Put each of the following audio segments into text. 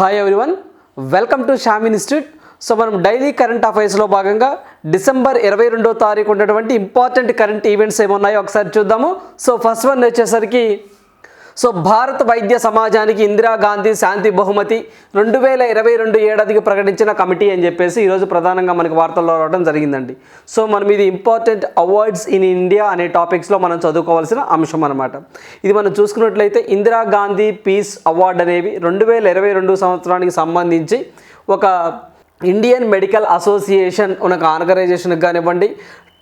Hi everyone welcome to Sham institute so మనం daily current అఫైర్స్లో భాగంగా డిసెంబర్ ఇరవై రెండో తారీఖు ఉన్నటువంటి ఇంపార్టెంట్ కరెంట్ ఈవెంట్స్ ఏమున్నాయో ఒకసారి చూద్దాము. సో ఫస్ట్ వన్ వచ్చేసరికి సో భారత వైద్య సమాజానికి ఇందిరాగాంధీ శాంతి బహుమతి రెండు వేల ఇరవై రెండు ఏడాదికి ప్రకటించిన కమిటీ అని చెప్పేసి ఈరోజు ప్రధానంగా మనకి వార్తల్లో రావడం జరిగిందండి. సో మనం ఇది ఇంపార్టెంట్ అవార్డ్స్ ఇన్ ఇండియా అనే టాపిక్స్లో మనం చదువుకోవాల్సిన అంశం అనమాట ఇది మనం చూసుకున్నట్లయితే ఇందిరాగాంధీ పీస్ అవార్డు అనేవి రెండు వేల ఇరవై రెండు సంవత్సరానికి సంబంధించి ఒక ఇండియన్ మెడికల్ అసోసియేషన్ ఒక ఆర్గనైజేషన్కి కానివ్వండి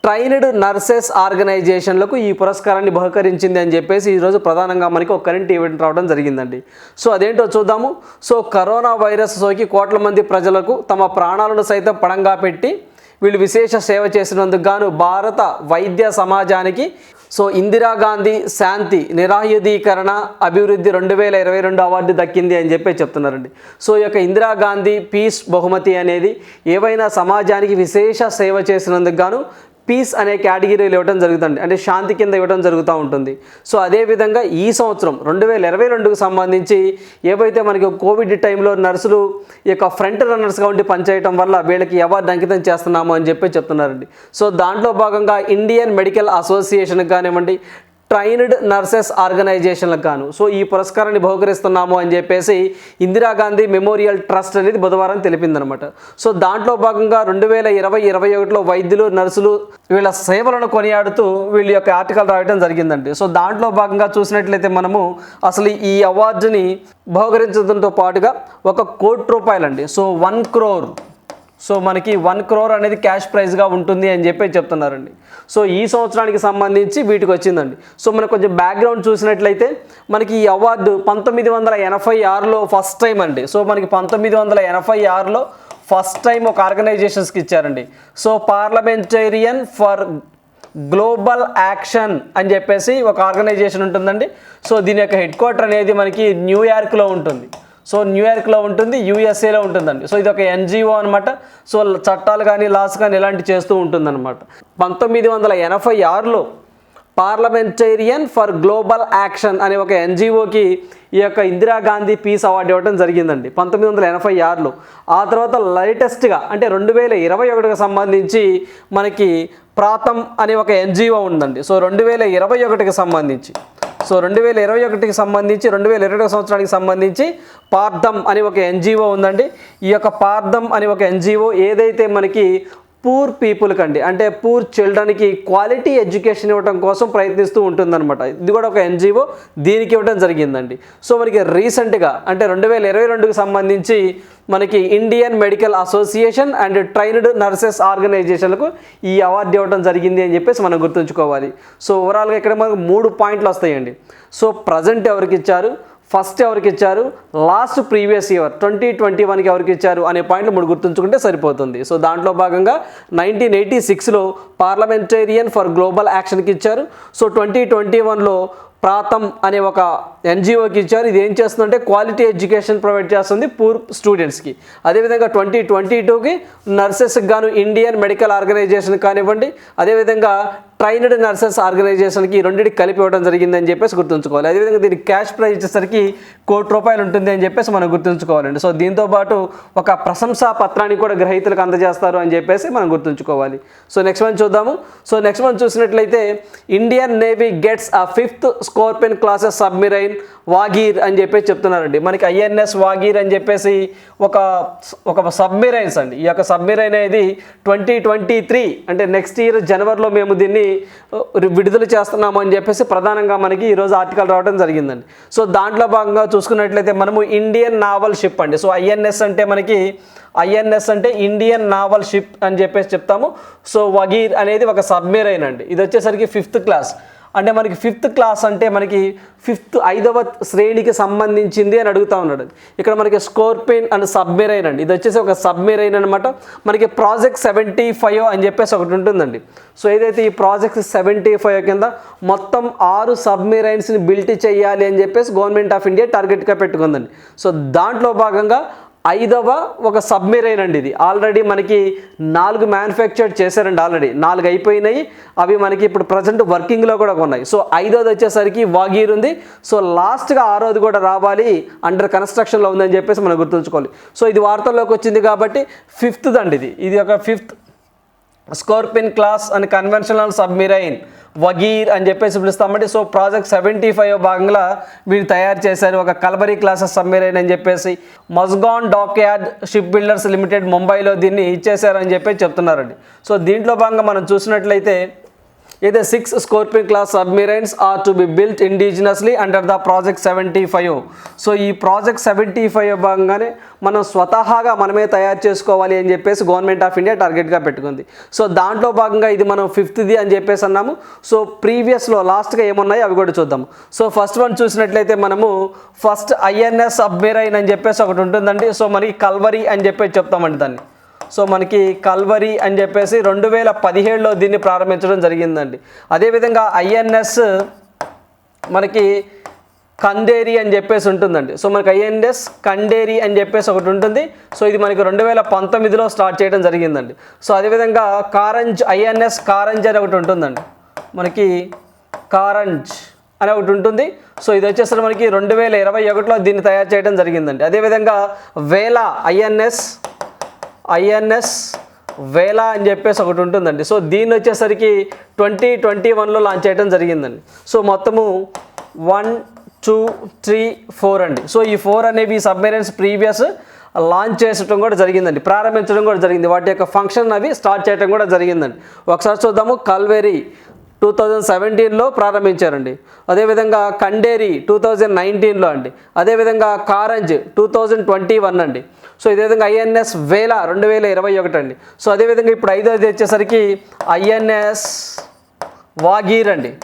ట్రైన్డ్ నర్సెస్ ఆర్గనైజేషన్లకు ఈ పురస్కారాన్ని బహుకరించింది అని చెప్పేసి ఈరోజు ప్రధానంగా మనకి ఒక కరెంట్ ఈవెంట్ రావడం జరిగిందండి. సో అదేంటో చూద్దాము. సో కరోనా వైరస్ సోకి కోట్ల మంది ప్రజలకు తమ ప్రాణాలను సైతం పడంగా పెట్టి వీళ్ళు విశేష సేవ చేసినందుకు గాను భారత వైద్య సమాజానికి సో ఇందిరాగాంధీ శాంతి నిరాయుధీకరణ అభివృద్ధి రెండు వేల ఇరవై రెండు అవార్డు దక్కింది అని చెప్పి చెప్తున్నారండి. సో ఈ యొక్క ఇందిరాగాంధీ పీస్ బహుమతి అనేది ఏవైనా సమాజానికి విశేష సేవ చేసినందుకు గాను పీస్ అనే కేటగిరీలు ఇవ్వడం జరుగుతుంది. అంటే శాంతి కింద ఇవ్వడం జరుగుతూ ఉంటుంది. సో అదేవిధంగా ఈ సంవత్సరం రెండు వేల ఇరవై రెండుకు సంబంధించి ఏవైతే మనకి కోవిడ్ టైంలో నర్సులు ఈ యొక్క ఫ్రంట్ రన్నర్స్గా ఉండి పనిచేయటం వల్ల వీళ్ళకి అవార్డు అంకితం చేస్తున్నాము అని చెప్పి చెప్తున్నారండి. సో దాంట్లో భాగంగా ఇండియన్ మెడికల్ అసోసియేషన్కి కానివ్వండి ట్రైన్డ్ నర్సెస్ ఆర్గనైజేషన్లకు గాను. సో ఈ పురస్కారాన్ని బహుకరిస్తున్నాము అని చెప్పేసి ఇందిరాగాంధీ మెమోరియల్ ట్రస్ట్ అనేది బుధవారం తెలిపిందనమాట. సో దాంట్లో భాగంగా రెండు వేల ఇరవై ఇరవై ఒకటిలో వైద్యులు నర్సులు వీళ్ళ సేవలను కొనియాడుతూ వీళ్ళ యొక్క ఆర్టికల్ రాయడం జరిగిందండి. సో దాంట్లో భాగంగా చూసినట్లయితే మనము అసలు ఈ అవార్డుని బహుకరించడంతో పాటుగా ఒక కోటి రూపాయలండి. సో వన్ క్రోర్ సో మనకి వన్ క్రోర్ అనేది క్యాష్ ప్రైజ్గా ఉంటుంది అని చెప్పి చెప్తున్నారండి. సో ఈ సంవత్సరానికి సంబంధించి వీటికి వచ్చిందండి. సో మనకు కొంచెం బ్యాక్గ్రౌండ్ చూసినట్లయితే మనకి ఈ అవార్డు పంతొమ్మిది వందల ఎనభై ఆరులో ఫస్ట్ టైం అండి. సో మనకి పంతొమ్మిది వందల ఎనభై ఆరులో ఫస్ట్ టైం ఒక ఆర్గనైజేషన్స్కి ఇచ్చారండి. So parliamentarian for global action అని చెప్పేసి ఒక ఆర్గనైజేషన్ ఉంటుందండి. సో దీని యొక్క హెడ్ క్వార్టర్ అనేది మనకి న్యూయార్క్లో ఉంటుంది. సో న్యూయార్క్లో ఉంటుంది యూఎస్ఏలో ఉంటుందండి. సో ఇది ఒక ఎన్జిఓ అనమాట సో చట్టాలు కానీ లాస్ కానీ ఇలాంటి చేస్తూ ఉంటుందన్నమాట. పంతొమ్మిది వందల ఎనభై ఆరులో పార్లమెంటేరియన్ ఫర్ గ్లోబల్ యాక్షన్ అనే ఒక ఎన్జిఓకి ఈ యొక్క ఇందిరాగాంధీ పీస్ అవార్డు ఇవ్వడం జరిగిందండి. పంతొమ్మిది వందల ఎనభై ఆరులో. ఆ తర్వాత లేటెస్ట్గా అంటే రెండు వేల ఇరవై ఒకటికి సంబంధించి మనకి ప్రాతం అనే ఒక ఎన్జిఓ ఉందండి. సో రెండు వేల ఇరవై ఒకటికి సంబంధించి. సో రెండు వేల ఇరవై ఒకటికి సంబంధించి రెండు వేల ఇరవై సంవత్సరానికి సంబంధించి పార్థం అని ఒక ఎన్జిఓ ఉందండి. ఈ యొక్క పార్థం అని ఒక ఎన్జిఓ ఏదైతే మనకి పూర్ పీపుల్కి అండి. అంటే పూర్ చిల్డ్రన్కి క్వాలిటీ ఎడ్యుకేషన్ ఇవ్వడం కోసం ప్రయత్నిస్తూ ఉంటుందన్నమాట. ఇది కూడా ఒక ఎన్జిఓ దీనికి ఇవ్వడం జరిగిందండి. సో మనకి రీసెంట్గా అంటే రెండు వేల ఇరవై రెండుకు సంబంధించి మనకి Indian medical association and trained nurses ఆర్గనైజేషన్లకు ఈ అవార్డు ఇవ్వడం జరిగింది అని చెప్పేసి మనం గుర్తుంచుకోవాలి. సో ఓవరాల్గా ఇక్కడ మనకు మూడు పాయింట్లు వస్తాయండి. సో ప్రజెంట్ ఎవరికి ఇచ్చారు? ఫస్ట్ ఎవరికి ఇచ్చారు? Last previous year twenty twenty వన్కి ఎవరికి ఇచ్చారు అనే పాయింట్లు మూడు గుర్తుంచుకుంటే సరిపోతుంది. సో దాంట్లో భాగంగా నైన్టీన్ ఎయిటీ సిక్స్లో పార్లమెంటేరియన్ ఫర్ గ్లోబల్ యాక్షన్కి ఇచ్చారు. సో ట్వంటీ ట్వంటీ వన్లో ప్రాతం అనే ఒక ఎన్జిఓకి ఇచ్చారు. ఇది ఏం చేస్తుందంటే క్వాలిటీ ఎడ్యుకేషన్ ప్రొవైడ్ చేస్తుంది పూర్ స్టూడెంట్స్కి అదేవిధంగా ట్వంటీ ట్వంటీ టూకి నర్సెస్కి గాను ఇండియన్ మెడికల్ ఆర్గనైజేషన్ కానివ్వండి అదేవిధంగా ట్రైన్డ్ నర్సెస్ ఆర్గనైజేషన్కి ఈ రెండింటికి కలిపి ఇవ్వడం జరిగిందని చెప్పేసి గుర్తుంచుకోవాలి. అదేవిధంగా దీనికి క్యాష్ ప్రైజ్ ఇచ్చేసరికి కోటి రూపాయలు ఉంటుంది అని చెప్పేసి మనం గుర్తుంచుకోవాలండి. సో దీంతో పాటు ఒక ప్రశంసా పత్రాన్ని కూడా గ్రహీతలకు అందజేస్తారు అని చెప్పేసి మనం గుర్తుంచుకోవాలి. సో నెక్స్ట్ వన్ చూద్దాము. సో నెక్స్ట్ వన్ చూసినట్లయితే Indian navy gets a fifth Scorpene classes submarine Vagir అని చెప్పేసి చెప్తున్నారండి. మనకి ఐఎన్ఎస్ వాగీర్ అని చెప్పేసి ఒక ఒక సబ్మిరైన్స్ అండి. ఈ యొక్క సబ్మిరైన్ అనేది ట్వంటీ ట్వంటీ త్రీ అంటే నెక్స్ట్ ఇయర్ జనవరిలో మేము దీన్ని విడుదల చేస్తున్నాము అని చెప్పేసి ప్రధానంగా మనకి ఈరోజు ఆర్టికల్ రావడం జరిగిందండి. సో దాంట్లో భాగంగా చూసుకున్నట్లయితే మనము ఇండియన్ నావల్ షిప్ అండి. సో ఐఎన్ఎస్ అంటే మనకి ఐఎన్ఎస్ అంటే ఇండియన్ నావల్ షిప్ అని చెప్పేసి చెప్తాము. సో వగీర్ అనేది ఒక సబ్మెరైన్ అండి. ఇది వచ్చేసరికి ఫిఫ్త్ క్లాస్. అంటే మనకి ఫిఫ్త్ క్లాస్ అంటే మనకి ఫిఫ్త్ ఐదవ శ్రేణికి సంబంధించింది అని అడుగుతా ఉన్నాడు. ఇక్కడ మనకి స్కోర్పిన్ అండ్ సబ్మెరైన్ అండి. ఇది వచ్చేసి ఒక సబ్మెరైన్ అనమాట మనకి ప్రాజెక్ట్ సెవెంటీ ఫైవ్ అని చెప్పేసి ఒకటి ఉంటుందండి. సో ఏదైతే ఈ ప్రాజెక్ట్ సెవెంటీ ఫైవ్ కింద మొత్తం ఆరు సబ్మెరైన్స్ని బిల్ట్ చేయాలి అని చెప్పేసి గవర్నమెంట్ ఆఫ్ ఇండియా టార్గెట్గా పెట్టుకుందండి. సో దాంట్లో భాగంగా ఐదవ ఒక సబ్మెరైన్ అండి ఇది. ఆల్రెడీ మనకి నాలుగు మ్యానుఫ్యాక్చర్ చేశారండి ఆల్రెడీ నాలుగు అయిపోయినాయి. అవి మనకి ఇప్పుడు ప్రజెంట్ వర్కింగ్లో కూడా ఉన్నాయి. సో ఐదోది వచ్చేసరికి వాగీర్ ఉంది. సో లాస్ట్గా ఆరోది కూడా రావాలి. అండర్ కన్స్ట్రక్షన్లో ఉందని చెప్పేసి మనం గుర్తుంచుకోవాలి. సో ఇది వార్తల్లోకి వచ్చింది కాబట్టి ఫిఫ్త్ అండి ఇది. ఇది ఒక fifth Scorpene class and conventional submarine Vagir అని చెప్పేసి పిలుస్తామండి. సో ప్రాజెక్ట్ సెవెంటీ ఫైవ్ భాగంగా వీరు తయారు చేశారు. ఒక కలబరీ క్లాసెస్ సబ్మిరైన్ అని చెప్పేసి Mazagon dockyard ship builders limited ముంబైలో దీన్ని ఇచ్చేశారని చెప్పి చెప్తున్నారండి. సో దీంట్లో భాగంగా మనం చూసినట్లయితే అయితే six Scorpene class submarines are to be built indigenously under the project seventy five. So ఈ ప్రాజెక్ట్ సెవెంటీ ఫైవ్ భాగంగానే మనం స్వతహాగా మనమే తయారు చేసుకోవాలి అని చెప్పేసి గవర్నమెంట్ ఆఫ్ ఇండియా టార్గెట్గా పెట్టుకుంది. సో దాంట్లో భాగంగా ఇది మనం ఫిఫ్త్ది అని చెప్పేసి అన్నాము. సో ప్రీవియస్లో లాస్ట్గా ఏమున్నాయి అవి కూడా చూద్దాం సో ఫస్ట్ వన్ చూసినట్లయితే మనము ఫస్ట్ ఐఎన్ఎస్ సబ్మెరైన్ అని చెప్పేసి ఒకటి ఉంటుందండి. సో మనకి కల్వరీ అని చెప్పేసి చెప్తామండి దాన్ని. సో మనకి కల్వరి అని చెప్పేసి రెండు వేల పదిహేడులో దీన్ని ప్రారంభించడం జరిగిందండి. అదేవిధంగా ఐఎన్ఎస్ మనకి కందేరి అని చెప్పేసి ఉంటుందండి. సో మనకి ఐఎన్ఎస్ కండేరి అని చెప్పేసి ఒకటి ఉంటుంది. సో ఇది మనకి రెండు వేల పంతొమ్మిదిలో స్టార్ట్ చేయడం జరిగిందండి. సో అదేవిధంగా కారంజ్ ఐఎన్ఎస్ కారంజ్ అని ఒకటి ఉంటుందండి. మనకి కారంజ్ అని ఒకటి ఉంటుంది. సో ఇది వచ్చేసరికి మనకి రెండు వేల ఇరవై ఒకటిలో దీన్ని తయారు చేయడం జరిగిందండి. అదేవిధంగా వేల ఐఎన్ఎస్ ఐఎన్ఎస్ వేలా అని చెప్పేసి ఒకటి ఉంటుందండి. సో దీన్ని వచ్చేసరికి ట్వంటీ ట్వంటీ వన్లో లాంచ్ చేయడం జరిగిందండి. సో మొత్తము వన్ టూ త్రీ ఫోర్ అండి. సో ఈ ఫోర్ అనేవి సబ్మెరైన్స్ ప్రీవియస్ లాంచ్ చేసడం కూడా జరిగిందండి. ప్రారంభించడం కూడా జరిగింది. వాటి యొక్క ఫంక్షన్ అవి స్టార్ట్ చేయడం కూడా జరిగిందండి. ఒకసారి చూద్దాము. కల్వేరీ టూ థౌజండ్ సెవెంటీన్లో ప్రారంభించారండి. అదేవిధంగా కండేరి టూ థౌజండ్ నైన్టీన్లో అండి. అదేవిధంగా Karanj two thousand twenty one అండి. సో ఇదే విధంగా ఐఎన్ఎస్ వేల రెండు వేల ఇరవై ఒకటి అండి. సో అదేవిధంగా ఇప్పుడు ఐదోది వచ్చేసరికి ఐఎన్ఎస్ వాగీర్ అండి.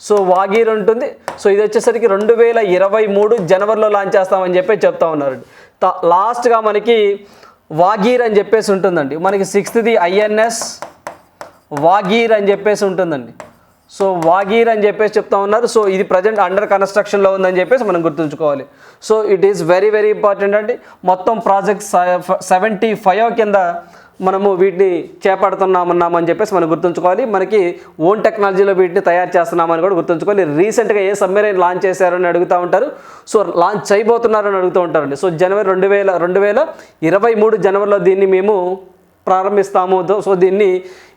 సో వాగీర్ ఉంటుంది. సో ఇది వచ్చేసరికి రెండు వేల ఇరవై మూడు జనవరిలో లాంచ్ చేస్తామని చెప్పి చెప్తా ఉన్నారండి. త- లాస్ట్గా మనకి వాగీర్ అని చెప్పేసి ఉంటుందండి. మనకి సిక్స్త్ది ఐఎన్ఎస్ వాగీర్ అని చెప్పేసి ఉంటుందండి. సో వాగీర్ అని చెప్పేసి చెప్తా ఉన్నారు. సో ఇది ప్రజెంట్ అండర్ కన్స్ట్రక్షన్లో ఉందని చెప్పేసి మనం గుర్తుంచుకోవాలి. So it is very very important అండి. మొత్తం ప్రాజెక్ట్ సెవెంటీ ఫైవ్ కింద మనము వీటిని చేపడుతున్నామన్నామని చెప్పేసి మనం గుర్తుంచుకోవాలి. మనకి ఓన్ టెక్నాలజీలో వీటిని తయారు చేస్తున్నామని కూడా గుర్తుంచుకోవాలి రీసెంట్గా ఏ సబ్మెరైన్ లాంచ్ చేశారని అడుగుతూ ఉంటారు. సో లాంచ్ చేయబోతున్నారని అడుగుతూ ఉంటారండి. సో జనవరి రెండు వేల రెండు వేల ఇరవై మూడు జనవరిలో దీన్ని మేము ప్రారంభిస్తాము. సో దీన్ని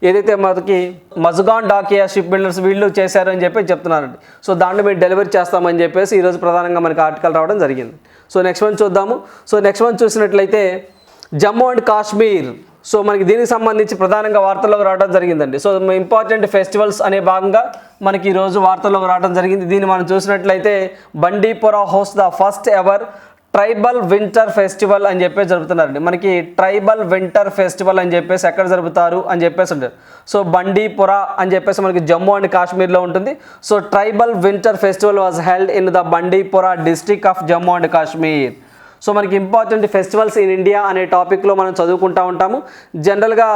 ఏదైతే మనకి మజుగాన్ డాకియా షిప్ బిల్డర్స్ వీళ్ళు చేశారని చెప్పి చెప్తున్నారండి. సో దాంట్లో మేము డెలివరీ చేస్తామని చెప్పేసి ఈరోజు ప్రధానంగా మనకి ఆర్టికల్ రావడం జరిగింది. సో నెక్స్ట్ వన్ చూద్దాము. సో నెక్స్ట్ వన్ చూసినట్లయితే జమ్మూ అండ్ కాశ్మీర్. సో మనకి దీనికి సంబంధించి ప్రధానంగా వార్తల్లోకి రావడం జరిగిందండి. సో ఇంపార్టెంట్ ఫెస్టివల్స్ అనే భాగంగా మనకి ఈరోజు వార్తల్లోకి రావడం జరిగింది. దీన్ని మనం చూసినట్లయితే Bandipora host the first ever tribal winter festival అని చెప్పేసి జరుపుతున్నారండి. మనకి ట్రైబల్ వింటర్ ఫెస్టివల్ అని చెప్పేసి ఎక్కడ జరుపుతారు అని చెప్పేసి ఉంటారు సో బండిపుర అని చెప్పేసి మనకి జమ్మూ అండ్ కాశ్మీర్లో ఉంటుంది. So tribal winter festival was held in the Bandipora district of Jammu and Kashmir so మనకి ఇంపార్టెంట్ ఫెస్టివల్స్ ఇన్ ఇండియా అనే టాపిక్లో మనం చదువుకుంటా ఉంటాము. జనరల్గా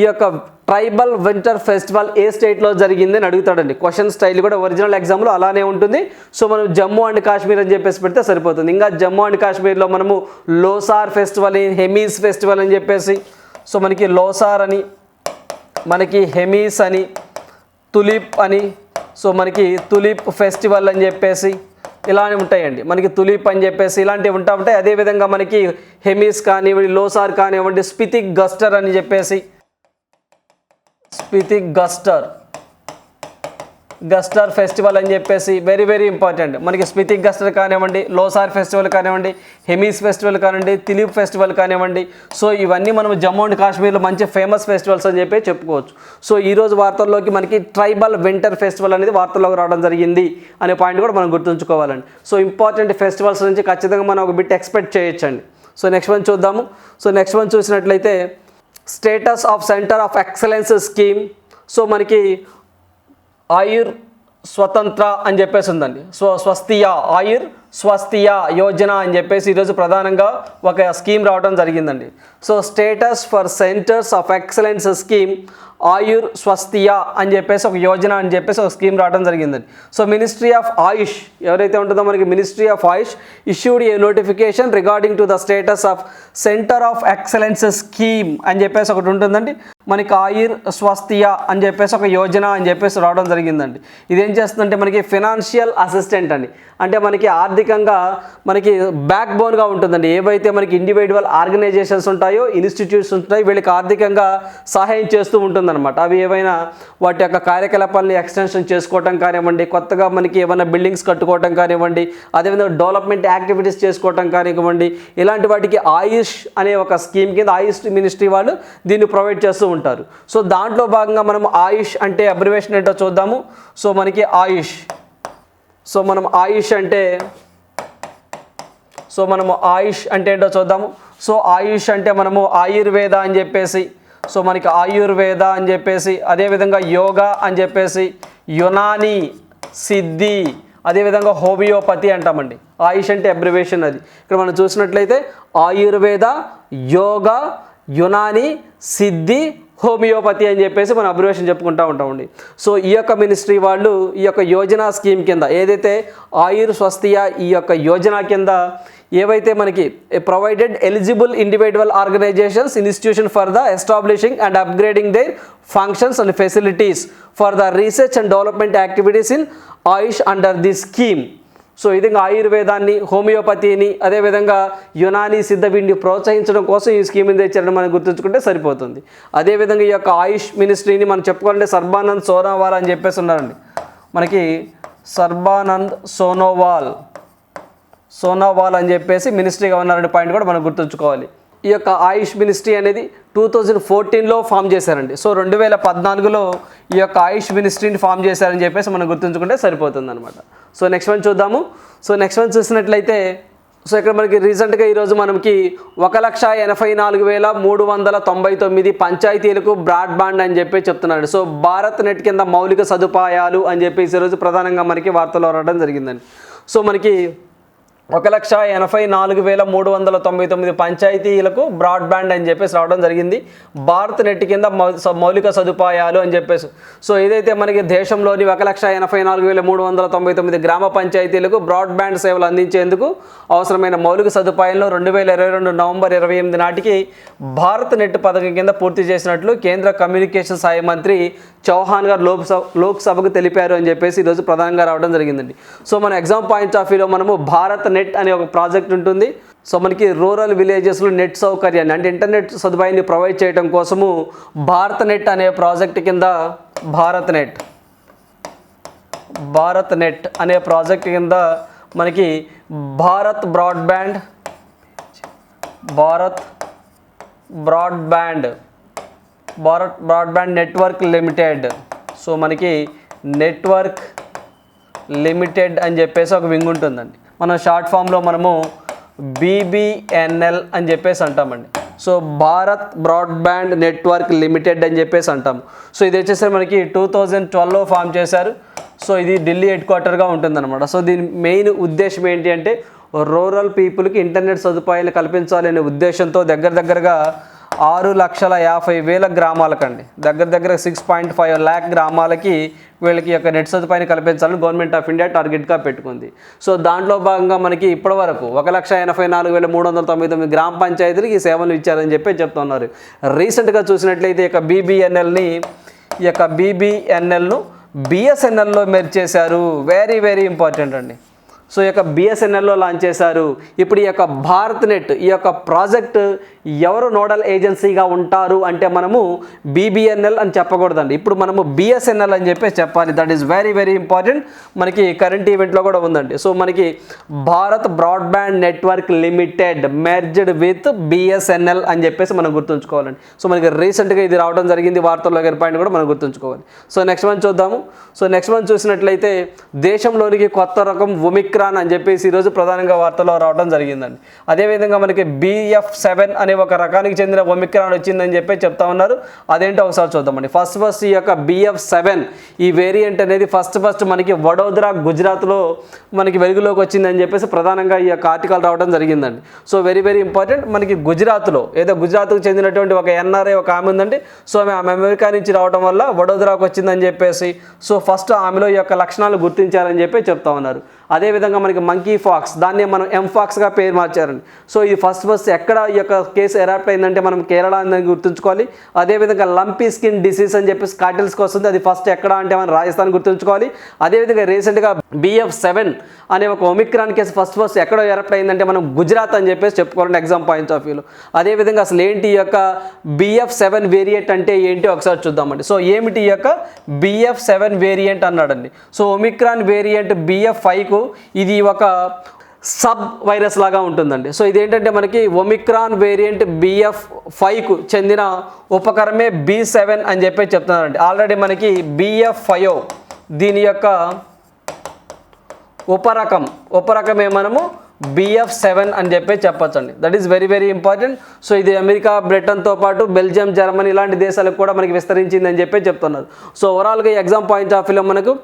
ఈ యొక్క ట్రైబల్ వింటర్ ఫెస్టివల్ ఏ స్టేట్లో జరిగింది అని అడుగుతాడండి. క్వశ్చన్ స్టైల్ కూడా ఒరిజినల్ ఎగ్జామ్లో అలానే ఉంటుంది. సో మనం జమ్మూ అండ్ కాశ్మీర్ అని చెప్పేసి పెడితే సరిపోతుంది. ఇంకా జమ్మూ అండ్ కాశ్మీర్లో మనము లోసార్ ఫెస్టివల్ హెమీస్ ఫెస్టివల్ అని చెప్పేసి సో మనకి లోసార్ అని మనకి హెమీస్ అని తులిప్ అని సో మనకి తులిప్ ఫెస్టివల్ అని చెప్పేసి ఇలానే ఉంటాయండి. మనకి తులిప్ అని చెప్పేసి ఇలాంటివి ఉంటా ఉంటాయి. అదేవిధంగా మనకి హెమీస్ కానివ్వండి లోసార్ కానివ్వండి స్పితిక్ గస్టర్ అని చెప్పేసి స్పితిక్ గస్టర్. గస్టర్ ఫెస్టివల్ అని చెప్పేసి వెరీ వెరీ ఇంపార్టెంట్. మనకి స్పితిక్ గస్టర్ కానివ్వండి లోసార్ ఫెస్టివల్ కానివ్వండి హెమీస్ ఫెస్టివల్ కానివ్వండి తిలీప్ ఫెస్టివల్ కానివ్వండి. సో ఇవన్నీ మనం జమ్మూ అండ్ కాశ్మీర్లో మంచి ఫేమస్ ఫెస్టివల్స్ అని చెప్పి చెప్పుకోవచ్చు. సో ఈరోజు వార్తల్లోకి మనకి ట్రైబల్ వింటర్ ఫెస్టివల్ అనేది వార్తల్లోకి రావడం జరిగింది అనే పాయింట్ కూడా మనం గుర్తుంచుకోవాలండి. సో ఇంపార్టెంట్ ఫెస్టివల్స్ నుంచి ఖచ్చితంగా మనం ఒక బిట్ ఎక్స్పెక్ట్ చేయొచ్చండి. సో నెక్స్ట్ వన్ చూద్దాము. సో నెక్స్ట్ వన్ చూసినట్లయితే status of centre of excellence scheme. So మనకి ఆయుర్ స్వతంత్ర అని చెప్పేసి ఉందండి. సో స్వస్తియా ఆయుర్ స్వస్తియా యోజన అని చెప్పేసి ఈరోజు ప్రధానంగా ఒక స్కీమ్ రావడం జరిగిందండి. So status for centres of excellence scheme Ayur Swasthya అని చెప్పేసి ఒక యోజన అని చెప్పేసి ఒక స్కీమ్ రావడం జరిగిందండి. సో మినిస్ట్రీ ఆఫ్ ఆయుష్ ఎవరైతే ఉంటుందో మనకి ministry of AYUSH issued a notification regarding to the status of centre of excellence scheme అని చెప్పేసి ఒకటి ఉంటుందండి. మనకి ఆయుర్ స్వస్తియా అని చెప్పేసి ఒక యోజన అని చెప్పేసి రావడం జరిగిందండి. ఇదేం చేస్తుందంటే మనకి ఫినాన్షియల్ అసిస్టెంట్ అని అంటే మనకి ఆర్థికంగా మనకి బ్యాక్ బోన్గా ఉంటుందండి. ఏవైతే మనకి ఇండివిజువల్ ఆర్గనైజేషన్స్ ఉంటాయో ఇన్స్టిట్యూట్స్ ఉంటాయో వీళ్ళకి ఆర్థికంగా సహాయం చేస్తూ ఉంటుంది ఉందన్నమాట అవి ఏవైనా వాటి యొక్క కార్యకలాపాలను ఎక్స్టెన్షన్ చేసుకోవటం కానివ్వండి కొత్తగా మనకి ఏమైనా బిల్డింగ్స్ కట్టుకోవటం కానివ్వండి అదేవిధంగా డెవలప్మెంట్ యాక్టివిటీస్ చేసుకోవటం కానివ్వండి ఇలాంటి వాటికి ఆయుష్ అనే ఒక స్కీమ్ కింద ఆయుష్ మినిస్ట్రీ వాళ్ళు దీన్ని ప్రొవైడ్ చేస్తూ ఉంటారు. సో దాంట్లో భాగంగా మనం ఆయుష్ అంటే అబ్రివేషన్ ఏంటో చూద్దాము. సో మనకి ఆయుష్. సో మనం ఆయుష్ అంటే సో మనము ఆయుష్ అంటే ఏంటో చూద్దాము. సో ఆయుష్ అంటే మనము ఆయుర్వేద అని చెప్పేసి సో మనకి ఆయుర్వేద అని చెప్పేసి అదేవిధంగా యోగా అని చెప్పేసి యునాని సిద్ధి అదేవిధంగా హోమియోపతి అంటామండి. ఆయుష్ అంటే అబ్రివేషన్ అది. ఇక్కడ మనం చూసినట్లయితే ఆయుర్వేద యోగా యునాని సిద్ధి హోమియోపతి అని చెప్పేసి మనం అబ్రివేషన్ చెప్పుకుంటూ ఉంటామండి. సో ఈ యొక్క మినిస్ట్రీ వాళ్ళు ఈ యొక్క యోజన స్కీమ్ కింద ఏదైతే ఆయుర్ స్వస్థియ ఈ యొక్క యోజన కింద ఏవైతే మనకి provided eligible individual organisations institution for the establishing and upgrading their functions and facilities for the research and development activities in AYUSH under the scheme so ఈ విధంగా ఆయుర్వేదాన్ని హోమియోపతిని అదేవిధంగా యునాని సిద్ధ ప్రోత్సహించడం కోసం ఈ స్కీమ్ని తెచ్చారని మనం గుర్తుంచుకుంటే సరిపోతుంది. అదేవిధంగా ఈ యొక్క ఆయుష్ మినిస్ట్రీని మనం చెప్పుకోవాలంటే సర్బానంద్ సోనోవాల్ అని చెప్పేసి ఉన్నారండి. మనకి సర్బానంద్ సోనోవాల్ సోనోవాల్ అని చెప్పేసి మినిస్ట్రీగా ఉన్నారనే పాయింట్ కూడా మనం గుర్తుంచుకోవాలి. ఈ యొక్క ఆయుష్ మినిస్ట్రీ అనేది టూ థౌజండ్ ఫోర్టీన్లో ఫామ్ చేశారండి. సో రెండు వేల పద్నాలుగులో ఈ యొక్క ఆయుష్ మినిస్ట్రీని ఫామ్ చేశారని చెప్పేసి మనం గుర్తుంచుకుంటే సరిపోతుంది అనమాట సో నెక్స్ట్ వన్ చూద్దాము. సో నెక్స్ట్ వన్ చూసినట్లయితే సో ఇక్కడ మనకి రీసెంట్గా ఈరోజు మనకి ఒక లక్ష ఎనభై నాలుగు వేల మూడు వందల తొంభై తొమ్మిది పంచాయతీలకు బ్రాడ్బ్యాండ్ అని చెప్పి చెప్తున్నాడు. సో భారత్ నెట్ కింద మౌలిక సదుపాయాలు అని చెప్పేసి ఈరోజు ప్రధానంగా మనకి వార్తలు రావడం జరిగిందండి. సో మనకి ఒక లక్ష ఎనభై నాలుగు వేల మూడు వందల తొంభై తొమ్మిది పంచాయతీలకు బ్రాడ్బ్యాండ్ అని చెప్పేసి రావడం జరిగింది. భారత్ నెట్ కింద మౌ- స- మౌలిక సదుపాయాలు అని చెప్పేసి. సో ఏదైతే మనకి దేశంలోని ఒక లక్ష ఎనభై నాలుగు వేల మూడు వందల తొంభై తొమ్మిది గ్రామ పంచాయతీలకు బ్రాడ్బ్యాండ్ సేవలు అందించేందుకు అవసరమైన మౌలిక సదుపాయాలను రెండు వేల ఇరవై రెండు నవంబర్ ఇరవై ఎనిమిది నాటికి భారత్ నెట్ పథకం కింద పూర్తి చేసినట్లు కేంద్ర కమ్యూనికేషన్ సహాయ మంత్రి చౌహాన్ గారు లోక్సభ లోక్సభకు తెలిపారు అని చెప్పేసి ఈరోజు ప్రధానంగా రావడం జరిగిందండి. సో మన ఎగ్జామ్ పాయింట్ ఆఫ్ వ్యూలో మనము భారత్ నెట్ నెట్ అనే ఒక ప్రాజెక్ట్ ఉంటుంది. సో మనకి రూరల్ విలేజెస్లో నెట్ సౌకర్యాన్ని అంటే ఇంటర్నెట్ సదుపాయాన్ని ప్రొవైడ్ చేయడం కోసము భారత్ నెట్ అనే ప్రాజెక్ట్ కింద భారత్ నెట్ భారత్ నెట్ అనే ప్రాజెక్ట్ కింద మనకి Bharat broadband Bharat broadband Bharat broadband network limited. So మనకి నెట్వర్క్ లిమిటెడ్ అని చెప్పేసి ఒక వింగ్ ఉంటుందండి. మనం షార్ట్ ఫామ్లో మనము బీబీఎన్ఎల్ అని చెప్పేసి అంటామండి. So Bharat broadband network limited అని చెప్పేసి అంటాము సో ఇది వచ్చేసరికి మనకి టూ థౌజండ్ ట్వెల్వ్లో ఫామ్ చేశారు. సో ఇది ఢిల్లీ హెడ్ క్వార్టర్గా ఉంటుందన్నమాట. సో దీని మెయిన్ ఉద్దేశం ఏంటి అంటే రూరల్ పీపుల్కి ఇంటర్నెట్ సదుపాయాలు కల్పించాలనే ఉద్దేశంతో దగ్గర దగ్గరగా ఆరు లక్షల యాభై వేల గ్రామాలకండి. దగ్గర దగ్గర సిక్స్ పాయింట్ ఫైవ్ ల్యాక్ గ్రామాలకి వీళ్ళకి యొక్క నెట్ సదుపాయాన్ని కల్పించాలని గవర్నమెంట్ ఆఫ్ ఇండియా టార్గెట్గా పెట్టుకుంది. సో దాంట్లో భాగంగా మనకి ఇప్పటివరకు ఒక లక్ష ఎనభై నాలుగు వేల మూడు వందల తొంభై తొమ్మిది గ్రామ పంచాయతీలకు ఈ సేవలు ఇచ్చారని చెప్పి చెప్తున్నారు. రీసెంట్గా చూసినట్లయితే ఈ యొక్క బీబీఎన్ఎల్ని ఈ యొక్క బీబీఎన్ఎల్ను బిఎస్ఎన్ఎల్లో మెర్జ్ వెరీ వెరీ ఇంపార్టెంట్ అండి. సో ఈ యొక్క బిఎస్ఎన్ఎల్లో లాంచ్ చేశారు. ఇప్పుడు ఈ యొక్క భారత్ నెట్ ఈ యొక్క ప్రాజెక్ట్ ఎవరు నోడల్ ఏజెన్సీగా ఉంటారు అంటే మనము బీబీఎన్ఎల్ అని చెప్పకూడదండి. ఇప్పుడు మనము బిఎస్ఎన్ఎల్ అని చెప్పేసి చెప్పాలి. That is very very important మనకి కరెంట్ ఈవెంట్లో కూడా ఉందండి. సో మనకి Bharat broadband network limited merged with BSNL అని చెప్పేసి మనం గుర్తుంచుకోవాలండి. సో మనకి రీసెంట్గా ఇది రావడం జరిగింది. వార్తల్లో పాయింట్ కూడా మనం గుర్తుంచుకోవాలి. సో నెక్స్ట్ మంత్ చూద్దాము. సో నెక్స్ట్ మంత్ చూసినట్లయితే దేశంలోనికి కొత్త రకం ఒమిక్రాన్ ఒమిక్రాన్ అని చెప్పేసి ఈరోజు ప్రధానంగా వార్తల్లో రావడం జరిగిందండి. అదేవిధంగా మనకి బిఎఫ్ సెవెన్ అనే ఒక రకానికి చెందిన ఒమిక్రాన్ వచ్చిందని చెప్పి చెప్తా ఉన్నారు. అదేంటో ఒకసారి చూద్దామండి. ఫస్ట్ ఫస్ట్ ఈ యొక్క బిఎఫ్ సెవెన్ ఈ వేరియంట్ అనేది ఫస్ట్ ఫస్ట్ మనకి వడోదరా గుజరాత్లో మనకి వెలుగులోకి వచ్చిందని చెప్పేసి ప్రధానంగా ఈ యొక్క ఆర్టికల్ రావడం జరిగిందండి. సో వెరీ వెరీ ఇంపార్టెంట్ మనకి గుజరాత్లో ఏదో గుజరాత్కు చెందినటువంటి ఒక ఎన్ఆర్ఐ ఒక ఆమె ఉందండి. సో ఆమె ఆమె అమెరికా నుంచి రావడం వల్ల వడోదరాకు వచ్చిందని చెప్పేసి సో ఫస్ట్ ఆమెలో ఈ యొక్క లక్షణాలు గుర్తించారని చెప్పి చెప్తా ఉన్నారు. అదేవిధంగా మనకి మంకీ ఫాక్స్ దాన్ని మనం ఎంఫాక్స్గా పేరు మార్చారండి. సో ఇది ఫస్ట్ ఫస్ట్ ఎక్కడ ఈ యొక్క కేసు ఎరాప్ట్ అయిందంటే మనం కేరళ అని గుర్తుంచుకోవాలి. అదేవిధంగా లంపీ స్కిన్ డిసీజ్ అని చెప్పేసి కాటిల్స్కి వస్తుంది. అది ఫస్ట్ ఎక్కడ అంటే మనం రాజస్థాన్ గుర్తుంచుకోవాలి. అదేవిధంగా రీసెంట్గా బిఎఫ్ సెవెన్ అనే ఒక ఒమిక్రాన్ కేసు ఫస్ట్ ఫస్ట్ ఎక్కడో ఎరప్ట్ అయిందంటే మనం గుజరాత్ అని చెప్పేసి చెప్పుకోవాలంటే ఎగ్జామ్ పాయింట్ ఆఫ్ వ్యూలో అదేవిధంగా అసలు ఏంటి ఈ యొక్క బిఎఫ్ సెవెన్ వేరియంట్ అంటే ఏంటి ఒకసారి చూద్దామండి. సో ఏమిటి ఈ యొక్క బిఎఫ్ సెవెన్ వేరియంట్ అన్నాడండి. సో ఒమిక్రాన్ వేరియంట్ బిఎఫ్ ఫైవ్కు ఇది ఒక సబ్ వైరస్ లాగా ఉంటుందండి. సో ఇదేంటంటే మనకి ఒమిక్రాన్ వేరియంట్ బిఎఫ్ ఫైవ్కు చెందిన ఉపకరమే బి సెవెన్ అని చెప్పి చెప్తున్నారండి. ఆల్రెడీ మనకి బిఎఫ్ ఫైవ్ దీని యొక్క ఉపరకం. ఉపరకమే మనము బిఎఫ్ సెవెన్ అని చెప్పి చెప్పొచ్చండి. That is very very important so ఇది అమెరికా బ్రిటన్తో పాటు బెల్జియం జర్మనీ ఇలాంటి దేశాలకు కూడా మనకి విస్తరించిందని చెప్పి చెప్తున్నారు. సో ఓవరాల్గా ఎగ్జామ్ పాయింట్ ఆఫ్ వ్యూలో మనకు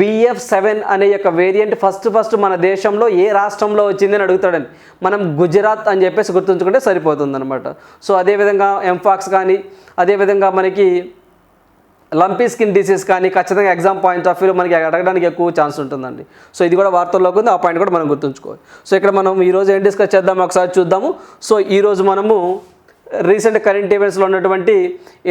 బిఎఫ్ సెవెన్ అనే యొక్క వేరియంట్ ఫస్ట్ ఫస్ట్ మన దేశంలో ఏ రాష్ట్రంలో వచ్చింది అని అడుగుతాడని మనం గుజరాత్ అని చెప్పేసి గుర్తుంచుకుంటే సరిపోతుంది అనమాట సో అదేవిధంగా ఎంఫాక్స్ కానీ అదేవిధంగా మనకి లంపీ స్కిన్ డిసీజ్ కానీ ఖచ్చితంగా ఎగ్జామ్ పాయింట్ ఆఫ్ వ్యూలో మనకి అడగడానికి ఎక్కువ ఛాన్స్ ఉంటుందండి. సో ఇది కూడా వార్తల్లోకి ఉంది ఆ పాయింట్ కూడా మనం గుర్తుంచుకోవాలి. సో ఇక్కడ మనం ఈరోజు ఏం డిస్కస్ చేద్దాం ఒకసారి చూద్దాము. సో ఈరోజు మనము రీసెంట్ కరెంట్ ఈవెంట్స్లో ఉన్నటువంటి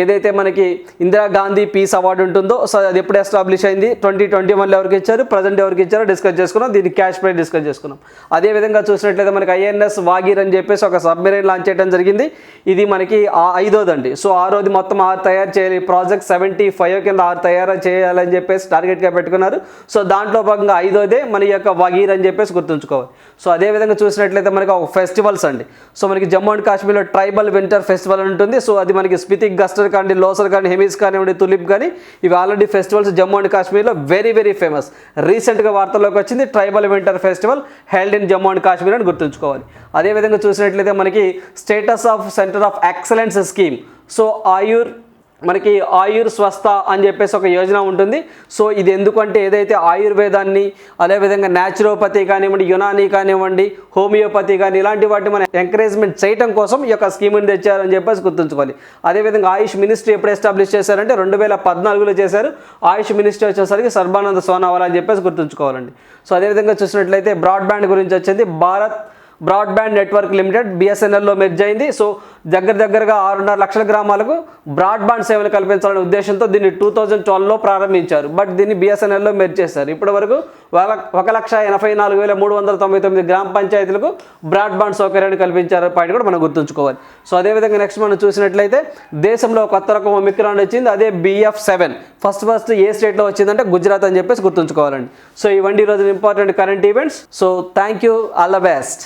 ఏదైతే మనకి ఇందిరాగాంధీ పీస్ అవార్డు ఉంటుందో సో అది ఎప్పుడు ఎస్టాబ్లిష్ అయింది? ట్వంటీ ట్వంటీ వన్లో ఎవరికి ఇచ్చారు? ప్రజెంట్ ఎవరికి ఇచ్చారో డిస్కస్ చేసుకున్నాం. దీన్ని క్యాష్ ప్రైజ్ డిస్కస్ చేసుకున్నాం. అదేవిధంగా చూసినట్లయితే మనకి ఐఎన్ఎస్ వాగీర్ అని చెప్పేసి ఒక సబ్మెరైన్ లాంచ్ చేయడం జరిగింది. ఇది మనకి ఐదోదండి. సో ఆరోది మొత్తం ఆరు తయారు చేయాలి. ప్రాజెక్ట్ సెవెంటీ ఫైవ్ కింద ఆరు తయారు చేయాలని చెప్పేసి టార్గెట్గా పెట్టుకున్నారు. సో దాంట్లో భాగంగా ఐదోదే మన యొక్క వగీర్ అని చెప్పేసి గుర్తుంచుకోవాలి. సో అదేవిధంగా చూసినట్లయితే మనకి ఒక ఫెస్టివల్స్ అండి. సో మనకి జమ్మూ అండ్ కాశ్మీర్లో ట్రైబల్ వెన్ వింటర్ ఫెస్టివల్ ఉంటుంది. సో అది మనకి స్పితిక్ గస్టర్ కానీ లోసర్ కానీ హెమీస్ కానివ్వండి తులిప్ కానీ ఇవి ఆల్రెడీ ఫెస్టివల్స్ జమ్మూ అండ్ కాశ్మీర్లో వెరీ వెరీ ఫేమస్ రీసెంట్గా వార్తల్లోకి వచ్చింది tribal winter festival held in Jammu and Kashmir అని గుర్తుంచుకోవాలి. అదేవిధంగా చూసినట్లయితే మనకి status of centre of excellence scheme so Ayur మనకి ఆయుర్ స్వస్థ అని చెప్పేసి ఒక యోజన ఉంటుంది. సో ఇది ఎందుకంటే ఏదైతే ఆయుర్వేదాన్ని అదేవిధంగా న్యాచురోపతి కానివ్వండి యునాని కానివ్వండి హోమియోపతి కానీ ఇలాంటి వాటిని మనం ఎంకరేజ్మెంట్ చేయడం కోసం ఈ యొక్క స్కీమ్ని తెచ్చారని చెప్పేసి గుర్తుంచుకోవాలి. అదేవిధంగా ఆయుష్ మినిస్ట్రీ ఎప్పుడు ఎస్టాబ్లిష్ చేశారంటే రెండు వేల పద్నాలుగులో చేశారు. ఆయుష్ మినిస్ట్రీ వచ్చేసరికి సర్బానంద సోనావాలా అని చెప్పేసి గుర్తుంచుకోవాలండి. సో అదేవిధంగా చూసినట్లయితే బ్రాడ్బ్యాండ్ గురించి వచ్చింది. భారత్ బ్రాడ్బ్యాండ్ నెట్వర్క్ లిమిటెడ్ బిఎస్ఎన్ఎల్లో మెర్జ్ అయింది. సో దగ్గర దగ్గరగా ఆరున్నర లక్షల గ్రామాలకు బ్రాడ్బ్యాండ్ సేవలు కల్పించాలనే ఉద్దేశంతో దీన్ని టూ థౌజండ్ ట్వెల్వ్లో ప్రారంభించారు. బట్ దీన్ని బిఎస్ఎన్ఎల్లో మెర్జ్ చేశారు. ఇప్పటి వరకు ఒక లక్ష ఎనభై నాలుగు వేల మూడు వందల తొంభై తొమ్మిది గ్రామ పంచాయతీలకు బ్రాడ్బ్యాండ్ సౌకర్యాన్ని కల్పించారు పాయింట్ కూడా మనం గుర్తుంచుకోవాలి. సో అదేవిధంగా నెక్స్ట్ మనం చూసినట్లయితే దేశంలో కొత్త రకం ఒమిక్రాన్ వచ్చింది. అదే బిఎఫ్ సెవెన్. ఫస్ట్ ఫస్ట్ ఏ స్టేట్లో వచ్చిందంటే గుజరాత్ అని చెప్పేసి గుర్తుంచుకోవాలండి. సో ఇవన్నీ రోజు important current events. So thank you. All the best.